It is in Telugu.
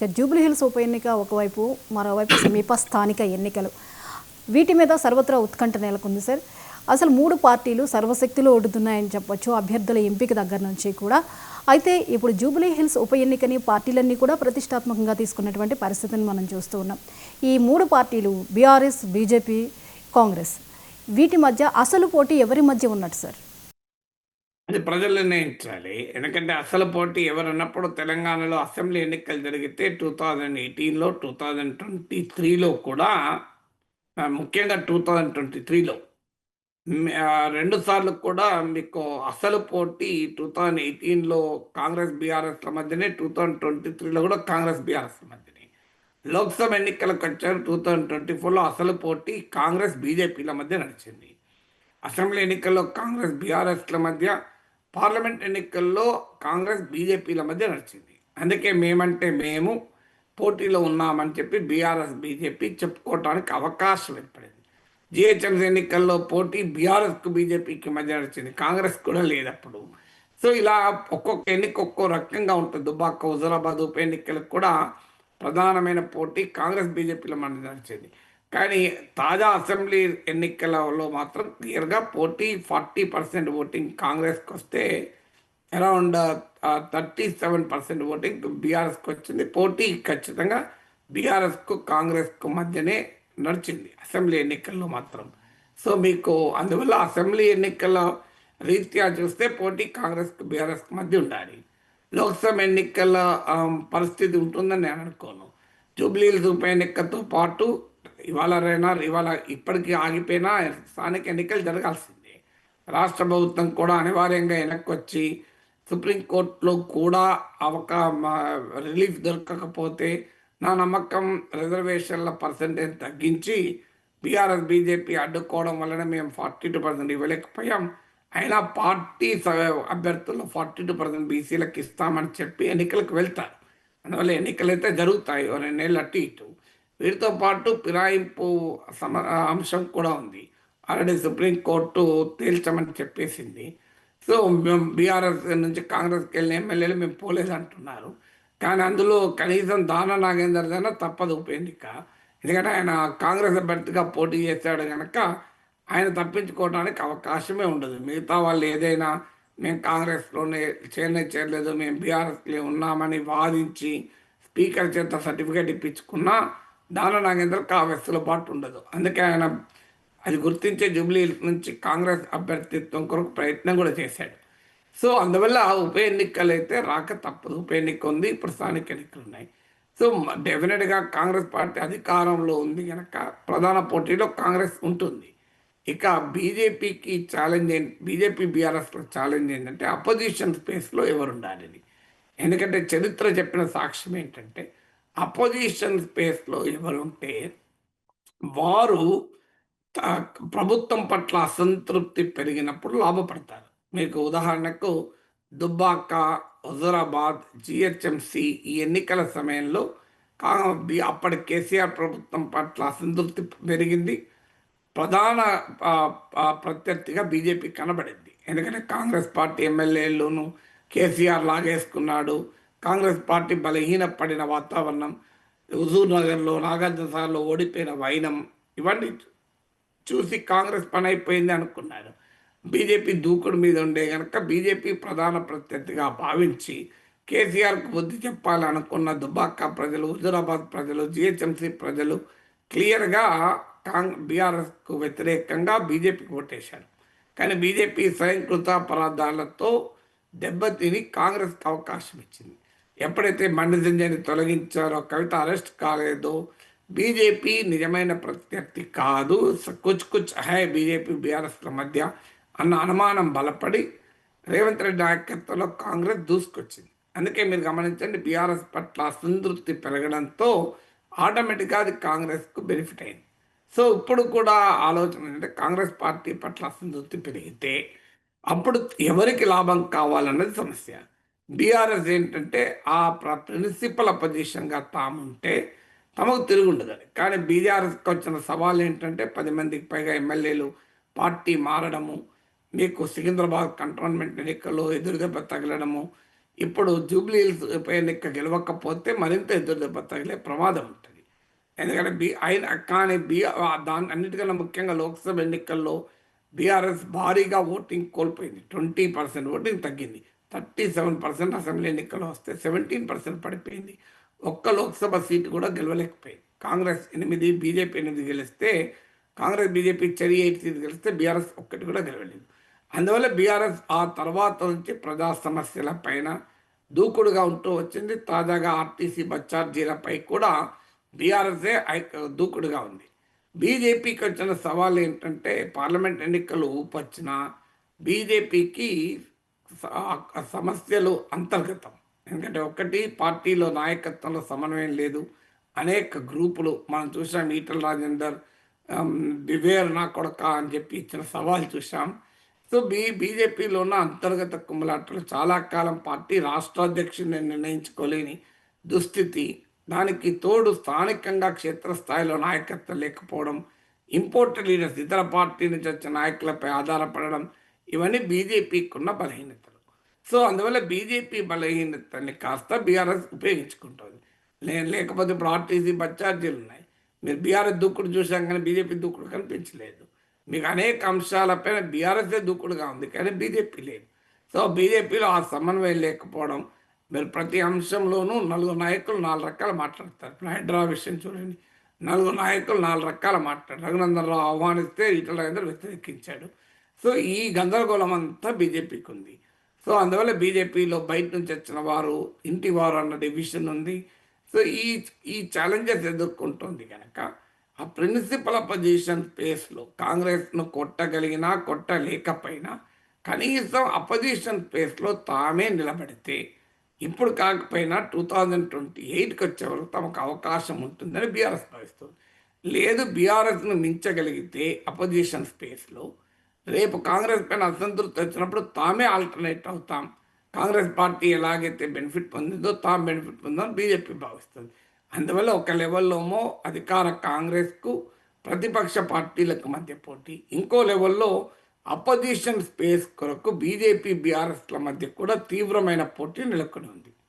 ఇక జూబ్లీహిల్స్ ఉప ఎన్నిక ఒకవైపు మరోవైపు సమీప స్థానిక ఎన్నికలు. వీటి మీద సర్వత్రా ఉత్కంఠ నెలకొంది సార్. అసలు మూడు పార్టీలు సర్వశక్తులు ఒడుతున్నాయని చెప్పొచ్చు అభ్యర్థుల ఎంపిక దగ్గర నుంచి కూడా. అయితే ఇప్పుడు జూబ్లీ హిల్స్ ఉప ఎన్నికని పార్టీలన్నీ కూడా ప్రతిష్టాత్మకంగా తీసుకున్నటువంటి పరిస్థితిని మనం చూస్తూ ఉన్నాం. ఈ మూడు పార్టీలు బీఆర్ఎస్ బీజేపీ కాంగ్రెస్. వీటి మధ్య అసలు పోటీ ఎవరి మధ్య ఉన్నట్టు సార్? అది ప్రజలు నిర్ణయించాలి. ఎందుకంటే అసలు పోటీ ఎవరన్నప్పుడు తెలంగాణలో అసెంబ్లీ ఎన్నికలు జరిగితే టూ థౌజండ్ ఎయిటీన్లో టూ థౌజండ్ ట్వంటీ త్రీలో కూడా ముఖ్యంగా టూ థౌజండ్ ట్వంటీ త్రీలో. రెండు సార్లు కూడా మీకు అసలు పోటీ టూ థౌజండ్ ఎయిటీన్లో కాంగ్రెస్ బీఆర్ఎస్ల మధ్యనే టూ థౌజండ్ ట్వంటీ త్రీలో కూడా కాంగ్రెస్ బీఆర్ఎస్ల మధ్యనే. లోక్సభ ఎన్నికలకు వచ్చారు టూ థౌజండ్ ట్వంటీ ఫోర్లో అసలు పోటీ కాంగ్రెస్ బీజేపీల మధ్య నడిచింది. అసెంబ్లీ ఎన్నికల్లో కాంగ్రెస్ బీఆర్ఎస్ల మధ్య పార్లమెంట్ ఎన్నికల్లో కాంగ్రెస్ బీజేపీల మధ్య నడిచింది. అందుకే మేమంటే మేము పోటీలో ఉన్నామని చెప్పి బీఆర్ఎస్ బీజేపీ చెప్పుకోవటానికి అవకాశం ఏర్పడింది. జిహెచ్ఎంసీ ఎన్నికల్లో పోటీ బీఆర్ఎస్కు బీజేపీకి మధ్య నడిచింది. కాంగ్రెస్ కూడా లేదప్పుడు. సో ఇలా ఒక్కొక్క ఎన్నిక ఒక్కో రకంగా ఉంటుంది. దుబాక హుజరాబాద్ ఉప ఎన్నికలకు కూడా ప్రధానమైన పోటీ కాంగ్రెస్ బీజేపీల మధ్య నడిచింది. కానీ తాజా అసెంబ్లీ ఎన్నికలలో మాత్రం క్లియర్గా పోటీ ఫార్టీ పర్సెంట్ ఓటింగ్ కాంగ్రెస్కి వస్తే around thirty seven percent voting బీఆర్ఎస్కి వచ్చింది. పోటీ ఖచ్చితంగా బీఆర్ఎస్కు కాంగ్రెస్కు మధ్యనే నడిచింది అసెంబ్లీ ఎన్నికల్లో మాత్రం. సో మీకు అందువల్ల అసెంబ్లీ ఎన్నికల రీత్యా చూస్తే పోటీ కాంగ్రెస్కు బీఆర్ఎస్కి మధ్య ఉండాలి. లోక్సభ ఎన్నికల పరిస్థితి ఉంటుందని నేను అనుకోను. జూబ్లీహిల్స్ ఉప ఎన్నికతో పాటు ఇవాళ రైనా ఇవాళ ఇప్పటికీ ఆగిపోయినా స్థానిక ఎన్నికలు జరగాల్సిందే. రాష్ట్ర ప్రభుత్వం కూడా అనివార్యంగా వెనక్కి వచ్చి సుప్రీంకోర్టులో కూడా అవక రిలీఫ్ దొరకకపోతే నా నమ్మకం రిజర్వేషన్ల పర్సంటేజ్ తగ్గించి బీఆర్ఎస్ బీజేపీ అడ్డుకోవడం వలన మేము ఫార్టీ టూ పర్సెంట్ ఇవ్వలేకపోయాం. అయినా పార్టీ స- అభ్యర్థులు ఫార్టీ టూ పర్సెంట్ బీసీలకు ఇస్తామని చెప్పి ఎన్నికలకు వెళ్తారు. అందువల్ల ఎన్నికలు అయితే జరుగుతాయి ఓ రెండేళ్ళు అటు ఇటు. వీటితో పాటు ఫిరాయింపు సమ అంశం కూడా ఉంది. ఆల్రెడీ సుప్రీంకోర్టు తేల్చమని చెప్పేసింది. సో మేము బీఆర్ఎస్ నుంచి కాంగ్రెస్కి వెళ్ళిన ఎమ్మెల్యేలు మేము పోలేదు అంటున్నారు. కానీ అందులో కనీసం దాన నాగేందర్ అయినా తప్పదు ఉపేందిక ఎందుకంటే ఆయన కాంగ్రెస్ అభ్యర్థిగా పోటీ చేశాడు కనుక ఆయన తప్పించుకోవడానికి అవకాశమే ఉండదు. మిగతా వాళ్ళు ఏదైనా మేము కాంగ్రెస్లోనే చేరనే చేరలేదు మేము బీఆర్ఎస్లో ఉన్నామని వాదించి స్పీకర్ చేత సర్టిఫికేట్ ఇప్పించుకున్నా దాన నాగేంద్రకు ఆ వెసులుబాటు ఉండదు. అందుకే ఆయన అది గుర్తించే జూబ్లీ నుంచి కాంగ్రెస్ అభ్యర్థిత్వం కొరకు ప్రయత్నం కూడా చేశాడు. సో అందువల్ల ఆ ఉప ఎన్నికలు అయితే రాక తప్పదు. ఉప ఎన్నిక ఉంది ఇప్పుడు స్థానిక ఎన్నికలు ఉన్నాయి. సో డెఫినెట్గా కాంగ్రెస్ పార్టీ అధికారంలో ఉంది కనుక ప్రధాన పోటీలో కాంగ్రెస్ ఉంటుంది. ఇక బీజేపీకి ఛాలెంజ్ బీజేపీ బీఆర్ఎస్లో ఛాలెంజ్ ఏంటంటే అపోజిషన్ స్పేస్లో ఎవరు ఉండాలని ఎందుకంటే చరిత్ర చెప్పిన సాక్ష్యం ఏంటంటే అపోజిషన్ స్పేస్లో ఎవరుంటే వారు త- ప్రభుత్వం పట్ల అసంతృప్తి పెరిగినప్పుడు లాభపడతారు. మీకు ఉదాహరణకు దుబ్బాక హుజరాబాద్ జిహెచ్ఎంసి ఈ ఎన్నికల సమయంలో అప్పటి కేసీఆర్ ప్రభుత్వం పట్ల అసంతృప్తి పెరిగింది. ప్రధాన ప్రత్యర్థిగా బీజేపీ కనబడింది. ఎందుకంటే కాంగ్రెస్ పార్టీ ఎమ్మెల్యేలను కేసీఆర్ లాగేసుకున్నాడు. కాంగ్రెస్ పార్టీ బలహీనపడిన వాతావరణం హుజూర్ నగర్లో నాగార్జునసాగర్లో ఓడిపోయిన వైనం ఇవన్నీ చూసి కాంగ్రెస్ పని అయిపోయింది అనుకున్నారు. బీజేపీ దూకుడు మీద ఉండే కనుక బీజేపీ ప్రధాన ప్రత్యర్థిగా భావించి కేసీఆర్కు బుద్ధి చెప్పాలనుకున్న దుబాకా ప్రజలు హుజూరాబాద్ ప్రజలు జిహెచ్ఎంసీ ప్రజలు క్లియర్గా కాంగ్ బీఆర్ఎస్కు వ్యతిరేకంగా బీజేపీకి ఓటేశారు. కానీ బీజేపీ స్వయంకృత అపరాధాలతో దెబ్బతిని కాంగ్రెస్కి అవకాశం ఇచ్చింది. ఎప్పుడైతే బండి తొలగించారో కవిత అరెస్ట్ కాలేదో బీజేపీ నిజమైన ప్రత్యర్థి కాదు. కుచ్ కుచ్ హై బీజేపీ బీఆర్ఎస్ల మధ్య అన్న అనుమానం బలపడి రేవంత్ రెడ్డి నాయకత్వంలో కాంగ్రెస్ దూసుకొచ్చింది. అందుకే మీరు గమనించండి బీఆర్ఎస్ పట్ల అసంతృప్తి పెరగడంతో ఆటోమేటిక్గా అది కాంగ్రెస్కు బెనిఫిట్ అయింది. సో ఇప్పుడు కూడా ఆలోచన ఏంటంటే కాంగ్రెస్ పార్టీ పట్ల అసంతృప్తి పెరిగితే అప్పుడు ఎవరికి లాభం కావాలన్నది సమస్య. బీఆర్ఎస్ ఏంటంటే ఆ ప్రిన్సిపల్ అపోజిషన్గా తాముంటే తమకు తిరుగుండదని కానీ బీఆర్ఎస్కి వచ్చిన సవాల్ ఏంటంటే పది మందికి పైగా ఎమ్మెల్యేలు పార్టీ మారడము మీకు సికింద్రాబాద్ కంటోన్మెంట్ ఎన్నికల్లో ఎదురుదెబ్బ తగలడము ఇప్పుడు జూబ్లీ హిల్స్ ఉప ఎన్నిక గెలవకపోతే మరింత ఎదురు దెబ్బ తగిలే ప్రమాదం ఉంటుంది. ఎందుకంటే బి ఆయన కానీ బి దాని అన్నిటికన్నా ముఖ్యంగా లోక్సభ ఎన్నికల్లో బీఆర్ఎస్ భారీగా ఓటింగ్ కోల్పోయింది. ట్వంటీ పర్సెంట్ ఓటింగ్ తగ్గింది. థర్టీ సెవెన్ పర్సెంట్ అసెంబ్లీ ఎన్నికల్లో వస్తే సెవెంటీన్ పర్సెంట్ పడిపోయింది. ఒక్క లోక్సభ సీటు కూడా గెలవలేకపోయింది. కాంగ్రెస్ ఎనిమిది బీజేపీ ఎనిమిది గెలిస్తే కాంగ్రెస్ బీజేపీ చెరి ఎయిట్ సీట్ గెలిస్తే బీఆర్ఎస్ ఒక్కటి కూడా గెలవలేదు. అందువల్ల బీఆర్ఎస్ ఆ తర్వాత నుంచి ప్రజా సమస్యల పైన దూకుడుగా ఉంటూ వచ్చింది. తాజాగా ఆర్టీసీ బస్ ఛార్జీలపై కూడా బీఆర్ఎస్ఏ దూకుడుగా ఉంది. బీజేపీకి వచ్చిన సవాల్ ఏంటంటే పార్లమెంట్ ఎన్నికలు ఊపొచ్చినా బీజేపీకి సమస్యలు అంతర్గతం. ఎందుకంటే ఒకటి పార్టీలో నాయకత్వంలో సమన్వయం లేదు. అనేక గ్రూపులు మనం చూసాం ఈటల రాజేందర్ ఆమ్, బివేర్ నా కొడక అని చెప్పి ఇచ్చిన సవాల్ చూసాం. సో బీ బీజేపీలో ఉన్న అంతర్గత కుమ్మలాటలు చాలా కాలం పార్టీ రాష్ట్రాధ్యక్షుడిని నిర్ణయించుకోలేని దుస్థితి. దానికి తోడు స్థానికంగా క్షేత్రస్థాయిలో నాయకత్వం లేకపోవడం ఇంపోర్టెడ్ లీడర్స్ ఇతర పార్టీ నుంచి వచ్చిన నాయకులపై ఆధారపడడం ఇవన్నీ బీజేపీకి ఉన్న బలహీనతలు. సో అందువల్ల బీజేపీ బలహీనతని కాస్త బీఆర్ఎస్ ఉపయోగించుకుంటుంది. లే లేకపోతే ఇప్పుడు ఆర్టీసీ బస్ ఛార్జీలు ఉన్నాయి. మీరు బీఆర్ఎస్ దూకుడు చూసాం కానీ బీజేపీ దూకుడు కనిపించలేదు. మీకు అనేక అంశాలపైన బీఆర్ఎస్ఏ దూకుడుగా ఉంది కానీ బీజేపీ లేదు. సో బీజేపీలో ఆ సమన్వయం లేకపోవడం మీరు ప్రతి అంశంలోనూ నలుగురు నాయకులు నాలుగు రకాలు మాట్లాడతారు. ఇప్పుడు హైదరాబాద్ విషయం చూడండి. నలుగురు నాయకులు నాలుగు రకాలు మాట్లాడారు రఘునందన్ రావు ఆహ్వానిస్తే ఈటల రాజేందర్ వ్యతిరేకించాడు. సో ఈ గందరగోళం అంతా బీజేపీకి ఉంది సో అందువల్ల బీజేపీలో బయట నుంచి వచ్చిన వారు ఇంటి వారు అన్న డివిజన్ ఉంది. సో ఈ ఈ ఛాలెంజెస్ ఎదుర్కొంటుంది కనుక ఆ ప్రిన్సిపల్ అపోజిషన్ స్పేస్లో కాంగ్రెస్ను కొట్టగలిగినా కొట్టలేకపోయినా కనీసం అపోజిషన్ స్పేస్లో తామే నిలబడితే ఇప్పుడు కాకపోయినా టూ థౌజండ్ ట్వంటీ ఎయిట్కి వచ్చే వరకు తమకు అవకాశం ఉంటుందని బీఆర్ఎస్ భావిస్తుంది. లేదు బీఆర్ఎస్ను మించగలిగితే అపోజిషన్ స్పేస్లో రేపు కాంగ్రెస్ పైన అసంతృప్తి వచ్చినప్పుడు తామే ఆల్టర్నేట్ అవుతాం. కాంగ్రెస్ పార్టీ ఎలాగైతే బెనిఫిట్ పొందిందో తాము బెనిఫిట్ పొందని బీజేపీ భావిస్తుంది. అందువల్ల ఒక లెవెల్లోమో అధికార కాంగ్రెస్కు ప్రతిపక్ష పార్టీలకు మధ్య పోటీ. ఇంకో లెవెల్లో అపోజిషన్ స్పేస్ కొరకు బీజేపీ బీఆర్ఎస్ల మధ్య కూడా తీవ్రమైన పోటీ నెలకొని ఉంది.